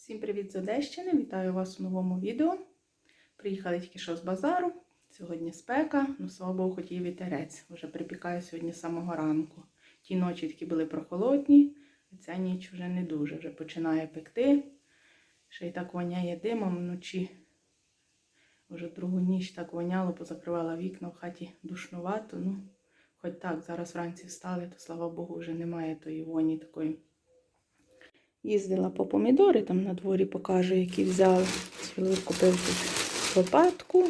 Всім привіт з Одещини! Вітаю вас у новому відео. Приїхали тільки що з базару. Сьогодні спека, ну слава Богу, хоч і вітерець. Вже припікає сьогодні з самого ранку. Ті ночі такі були прохолодні, а ця ніч вже не дуже. Вже починає пекти. Ще й так воняє димом вночі. Вже другу ніч так воняло, позакривала вікна в хаті душнувато. Ну, хоч так, зараз вранці встали, то слава Богу, вже немає тої воні такої. Їздила по помідори, там на дворі покажу, які взяла. Чоловік купив тут лопатку,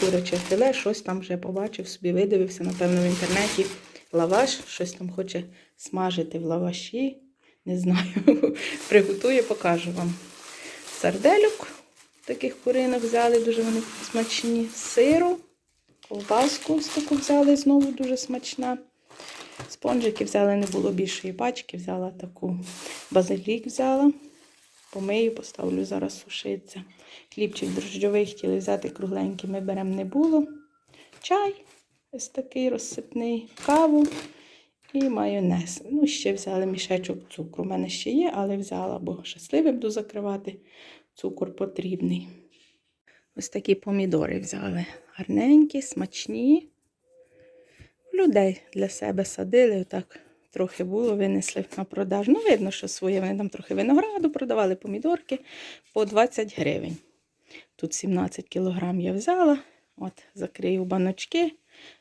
куряче філе, щось там вже побачив, собі видивився, напевно, в інтернеті лаваш, щось там хоче смажити в лаваші. Не знаю. Приготує, покажу вам. Сардельок таких куринок взяли, дуже вони смачні. Сиру, ковбаску таку взяли, знову дуже смачна. Спонжики взяли, не було більшої пачки, взяла таку базилік взяла. Помию, поставлю зараз сушиться. Хлібчик дрожджовий хотіли взяти кругленький, ми беремо не було. Чай ось такий розсипний, каву і майонез. Ну, ще взяли мішечок цукру. У мене ще є, але взяла, бо щасливим буду закривати. Цукор потрібний. Ось такі помідори взяли. Гарненькі, смачні людей для себе садили, отак трохи було, винесли на продаж. Ну, видно, що своє. Вони там трохи винограду продавали, помідорки по 20 гривень. Тут 17 кілограм я взяла. От, закрию баночки.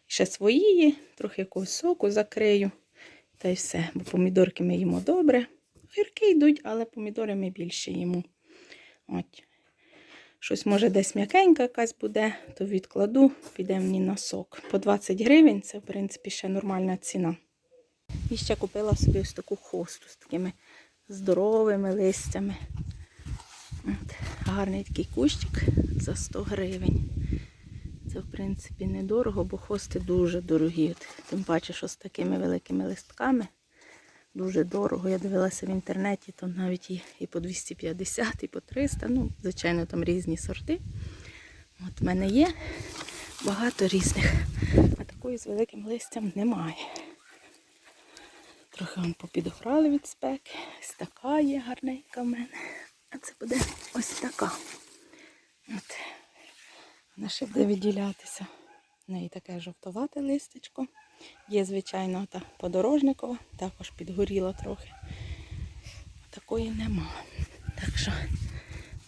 Ще свої трохи якогось соку закрию. Та й все. Бо помідорки ми їмо добре. Гірки йдуть, але помідори ми більше їмо. От. Щось, може, десь м'якенька якась буде, то відкладу, піде мені на сок. По 20 гривень це, в принципі, ще нормальна ціна. І ще купила собі ось таку хосту з такими здоровими листями. От, гарний такий кущик за 100 гривень. Це, в принципі, недорого, бо хости дуже дорогі. Тим паче, що з такими великими листками. Дуже дорого. Я дивилася в інтернеті, то навіть і, і по 250, і по 300. Ну, звичайно, там різні сорти. От в мене є багато різних. А такої з великим листям немає. Трохи вам попідохрали від спеки. Ось така є гарненька в мене. А це буде ось така. От. Вона ще буде відділятися. В неї таке жовтовате листечко. Є, звичайно, та подорожникова, також підгоріла трохи. Такої нема. Так що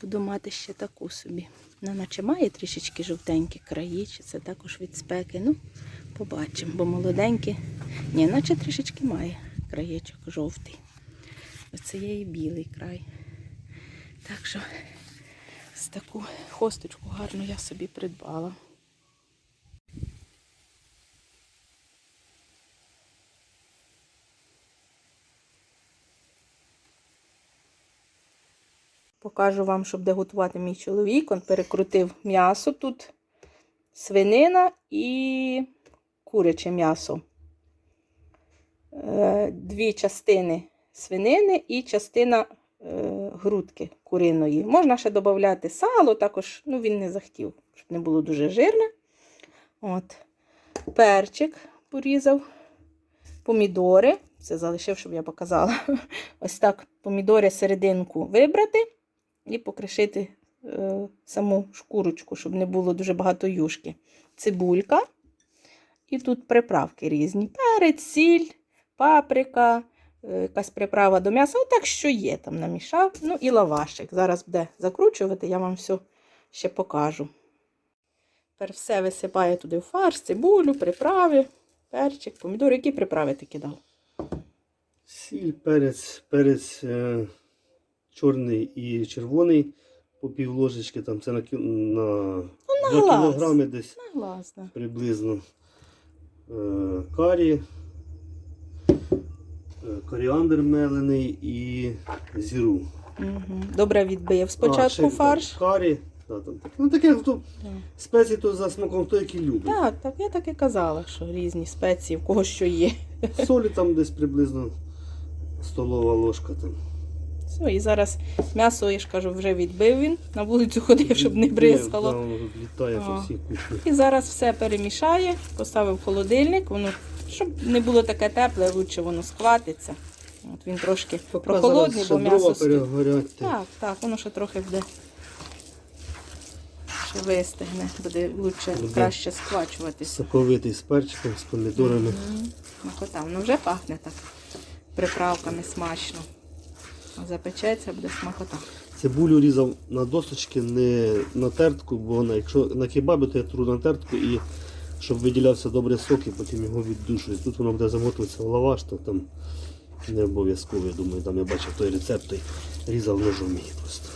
буду мати ще таку собі. Вона наче має трішечки жовтенькі краї, чи це також від спеки. Ну, побачимо, бо молоденькі. Ні, наче трішечки має краєчок жовтий. Оце є і білий край. Так що ось таку хосточку гарну я собі придбала. Покажу вам, щоб де готувати мій чоловік. Він перекрутив м'ясо тут, свинина і куряче м'ясо. Е, Дві частини свинини і частина е, грудки куриної. Можна ще додати сало, також ну, він не захотів, щоб не було дуже жирне. От. Перчик порізав, помідори. Це залишив, щоб я показала. Ось так помідори серединку вибрати і покришити е, саму шкурочку, щоб не було дуже багато юшки. Цибулька. І тут приправки різні. Перець, сіль, паприка, е, якась приправа до м'яса. Отак, що є, там намішав. Ну і лавашик. Зараз буде закручувати, я вам все ще покажу. Тепер все висипаю туди в фарш, цибулю, приправи, перчик, помідори. Які приправи ти кидав? Сіль, перець, перець е, чорний і червоний по пів ложечки, там це на, кі- на, на 2 глаз. кілограми десь На глаз, да. приблизно. Е, карі, е, коріандр мелений і зіру. Угу. Добре відбив А, спочатку ще, фарш. так, Карі. Да, там, таке. ну таке хто Так. спеції то за смаком, хто який любить. Так, так, я так і казала, що різні спеції, в кого що є. Солі там десь приблизно столова ложка. Там. Все, і зараз м'ясо, я ж кажу, вже відбив він. На вулицю ходив, щоб не бризкало. І зараз все перемішає, поставив в холодильник, воно, щоб не було таке тепле, лучше воно схватиться. От він трошки прохолодний, бо м'ясо стоїть. Так, так, воно ще трохи буде. Ще вистигне, буде лучше, Буде. краще схвачуватися. Соковитий з перчиком, з помідорами. Мгм. Смакота. Воно вже пахне так. Приправками смачно. Запечеться, буде смакота. Цибулю різав на досочки, не на тертку, бо вона, якщо на кебабі, то я тру на тертку і щоб виділявся добре сок, і потім його віддушую. Тут воно буде замотуватися в лаваш, то там не обов'язково, я думаю, там я бачив той рецепт, той різав ножом її просто.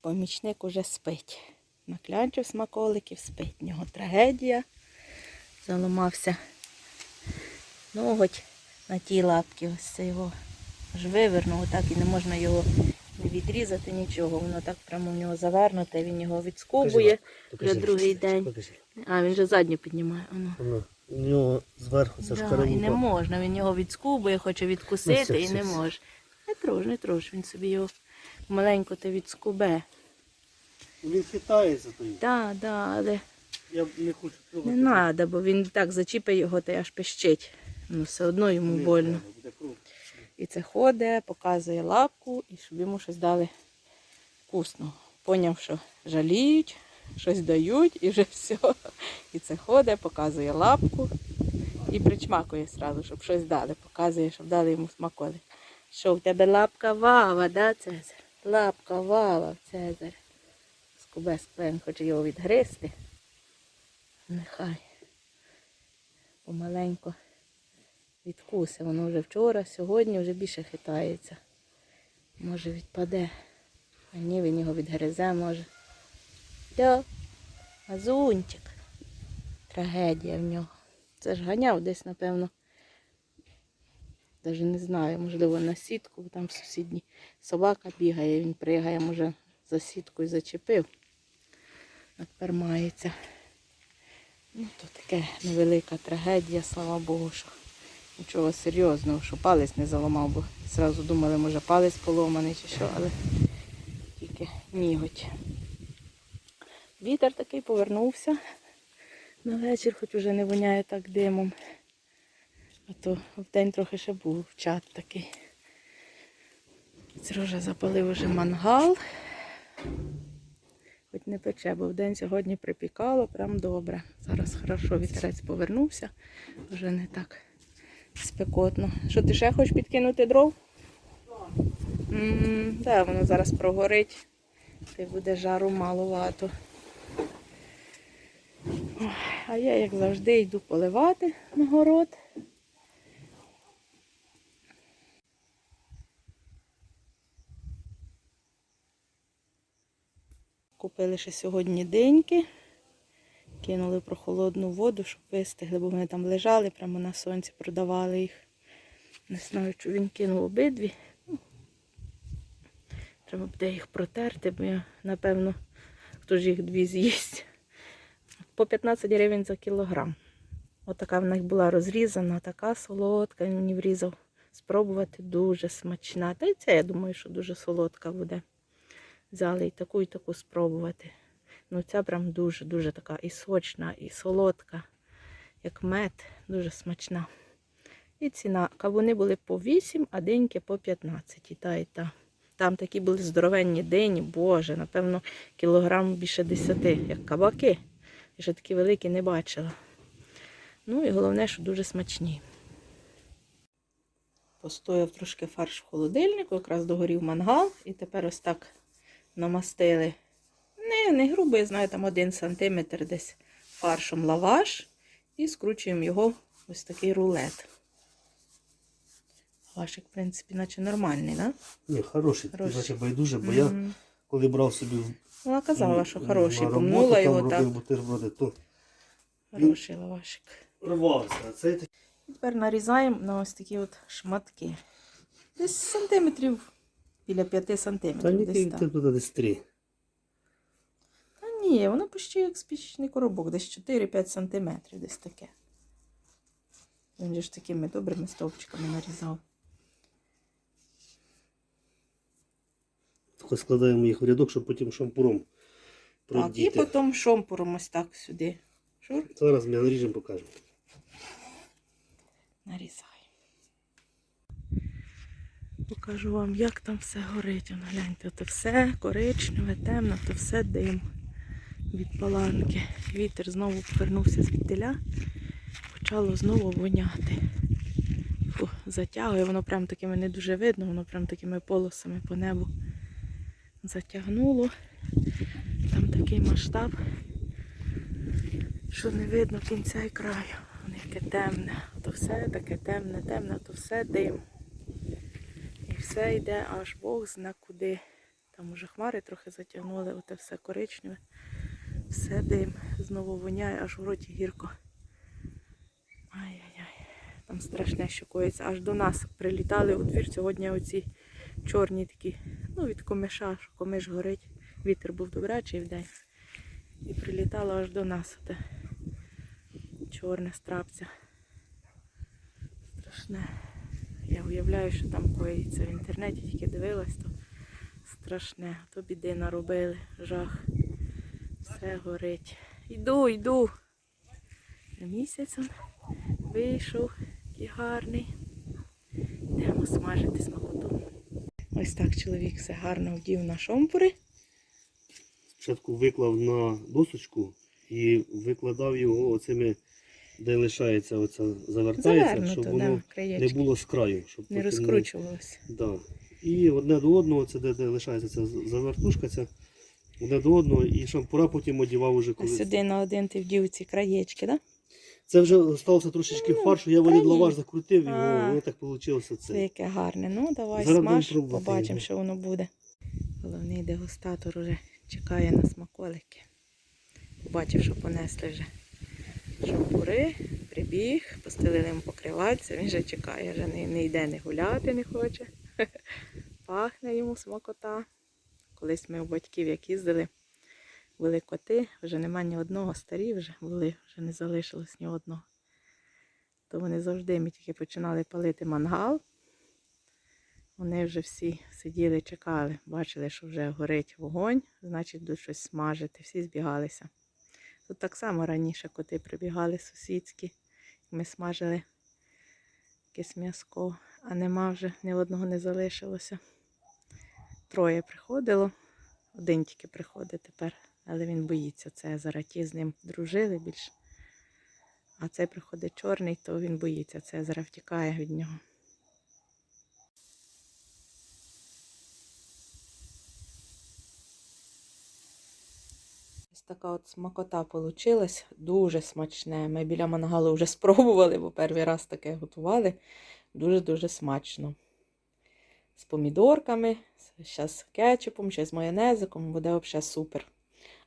Помічник уже спить. Наклянчив смаколиків, спить. В нього трагедія. Заламався ноготь на тій лапці. Ось це його ж вивернув, так і не можна його не відрізати нічого. Воно так прямо в нього завернуте, він його відскубує. Вже другий день. Покажи. А, він вже задню піднімає. Воно. Воно, у нього зверху це ж Да, і не можна, він його відскубує, хоче відкусити Ну, все, і все, не все. може. Не трош, не трош, він собі його маленько то відскубе. Він хитається той. Так, да, але Я не хочу трогати. не треба, бо він так зачіпає його, та аж пищить. Ну, все одно йому Не больно. буде. І це ходить, показує лапку, і щоб йому щось дали вкусного. Поняв, що жаліють, щось дають і вже все. І це ходить, показує лапку і причмакує сразу, щоб щось дали. Показує, щоб дали йому смаколи. Що в тебе лапка вава, да, Цезар? Лапка вава, Цезар. Скубе склен, хоче його відгризти. Нехай. Помаленько відкуси. Воно вже вчора, сьогодні вже більше хитається. Може відпаде. А ні, він його відгризе, може. Да, газунчик. Трагедія в нього. Це ж ганяв десь, напевно. Навіть не знаю, можливо, на сітку, бо там в сусідній собака бігає, він пригає, може, за сіткою зачепив. А тепер мається. Ну, то таке невелика трагедія, слава Богу, що нічого серйозного, що палець не заламав, бо зразу думали, може палець поломаний чи що, але тільки ніготь. Вітер такий повернувся на вечір, хоч уже не воняє так димом. А то вдень трохи ще був чат такий. Сережа запалив уже мангал. Хоч не пече, бо вдень сьогодні припікало, прям добре. Зараз хорошо вітерець повернувся, вже не так спекотно. Що ти ще хочеш підкинути дров? Так, воно зараз прогорить, й буде жару маловато. А я, як завжди, йду поливати на город. Купили ще сьогодні деньки. Кинули в прохолодну воду, щоб вистигли, бо вони там лежали, прямо на сонці продавали їх. Не знаю, чи він кинув обидві. Ну, Треба буде їх протерти, бо я, напевно, хто ж їх дві з'їсть. По 15 гривень за кілограм. Отака в них була розрізана, така солодка, він мені врізав. Спробувати дуже смачна. Та й це, я думаю, що дуже солодка буде. Взяли і таку, і таку спробувати. Ну, ця прям дуже-дуже така і сочна, і солодка, як мед, дуже смачна. І ціна. Кавуни були по 8, а деньки по 15. І та, і та. Там такі були здоровенні дині, боже, напевно, кілограм більше 10, як кабаки. Я ще такі великі не бачила. Ну і головне, що дуже смачні. Постояв трошки фарш в холодильнику, якраз догорів мангал, і тепер ось так намастили не не грубо, знаю, там 1 см десь фаршем лаваш і скручуємо його ось такий рулет. Лавашик, в принципі, наче нормальний, да? Ні, хороший, хороший. наче байдуже, бо mm -hmm. я коли брав собі. Вона ну, казала, що хороший, помнула його так. бутерброди, то Хороший лавашик. Рвався, це І тепер нарізаємо на ось такі от шматки. Десь сантиметрів біля 5 сантиметрів. Та десь, так. Тут десь 3 ні, воно почти як спічний коробок, десь 4-5 сантиметрів, десь таке. Він же ж такими добрими стовпчиками нарізав. Тако складаємо їх в рядок, щоб потім шампуром Так, і потім шомпуром ось так сюди. Шур, Зараз ми наріжемо, покажемо. нарізай. Покажу вам, як там все горить. Гляньте, то все коричневе, темно, то все дим від паланки. Вітер знову повернувся звідтиля, почало знову воняти. Фу, затягує, воно прям такими не дуже видно, воно прям такими полосами по небу затягнуло. Там такий масштаб, що не видно кінця і краю. Воно яке темне. То все таке темне, темне, то все дим. І все йде аж Бог зна куди. Там уже хмари трохи затягнули, оте все коричневе. Все дим. Знову воняє, аж в роті гірко. Ай-яй-яй. Там страшне, що коїться. Аж до нас прилітали у двір сьогодні оці чорні такі, ну від комиша, що комиш горить. Вітер був добрячий в день. І прилітало аж до нас оте чорне страпця. Страшне. Я уявляю, що там коїться в інтернеті, тільки дивилась, то страшне. То біди наробили, жах. Все горить. Йду, йду. Місяць он вийшов, який гарний. Йдемо смажити смакоту. Ось так чоловік все гарно вдів на шомпури. Спочатку виклав на досочку і викладав його оцими, де лишається оця завертається, щоб воно да, не було з краю. Щоб Не розкручувалося. Да. І одне до одного, це де, де лишається ця завертушка, ця, одне до одного, і шампура потім одівав уже коли. сюди на один ти вдів ці краєчки, так? Да? Це вже сталося трошечки Ну, фаршу, я ні. лаваш закрутив його, воно так вийшло Це це. яке гарне. Ну, давай Зараз смаж, побачимо, його. що воно буде. Головний дегустатор уже чекає на смаколики. Побачив, що понесли вже шампури, прибіг, постелили йому покриватися, він вже чекає, вже не, не йде, не гуляти не хоче. Пахне йому смакота. Колись ми у батьків, як їздили, були коти, вже нема ні одного, старі вже були, вже не залишилось ні одного. То вони завжди ми тільки починали палити мангал. Вони вже всі сиділи, чекали, бачили, що вже горить вогонь, значить будуть щось смажити. Всі збігалися. Тут так само раніше коти прибігали сусідські, ми смажили якесь м'яско, а нема вже ні одного не залишилося. Троє приходило, один тільки приходить тепер, але він боїться Цезара. Ті з ним дружили більше. А цей приходить чорний, то він боїться Цезара, втікає від нього. Ось така от смакота получилась, дуже смачне. Ми біля мангалу вже спробували, бо перший раз таке готували. Дуже-дуже смачно. З помідорками, зараз з кетчупом, ще з майонезиком, буде взагалі супер.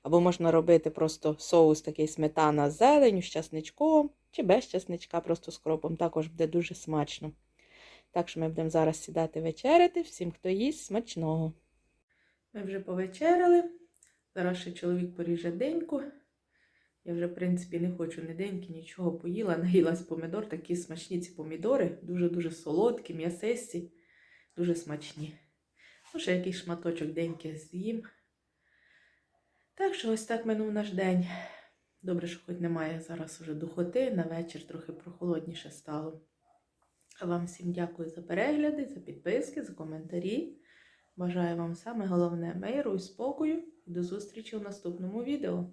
Або можна робити просто соус такий сметана з зеленю, з часничком, чи без часничка, просто з кропом. Також буде дуже смачно. Так що ми будемо зараз сідати вечеряти. Всім, хто їсть, смачного. Ми вже повечеряли. Зараз ще чоловік поріже деньку. Я вже, в принципі, не хочу ні деньки, нічого поїла. Наїлась помідор, такі смачні ці помідори, дуже-дуже солодкі, м'ясисті, дуже смачні. Ще якийсь шматочок деньки з'їм. Так що ось так минув наш день. Добре, що хоч немає зараз уже духоти, на вечір трохи прохолодніше стало. А вам всім дякую за перегляди, за підписки, за коментарі. Бажаю вам саме головне миру і спокою. До зустрічі у наступному відео.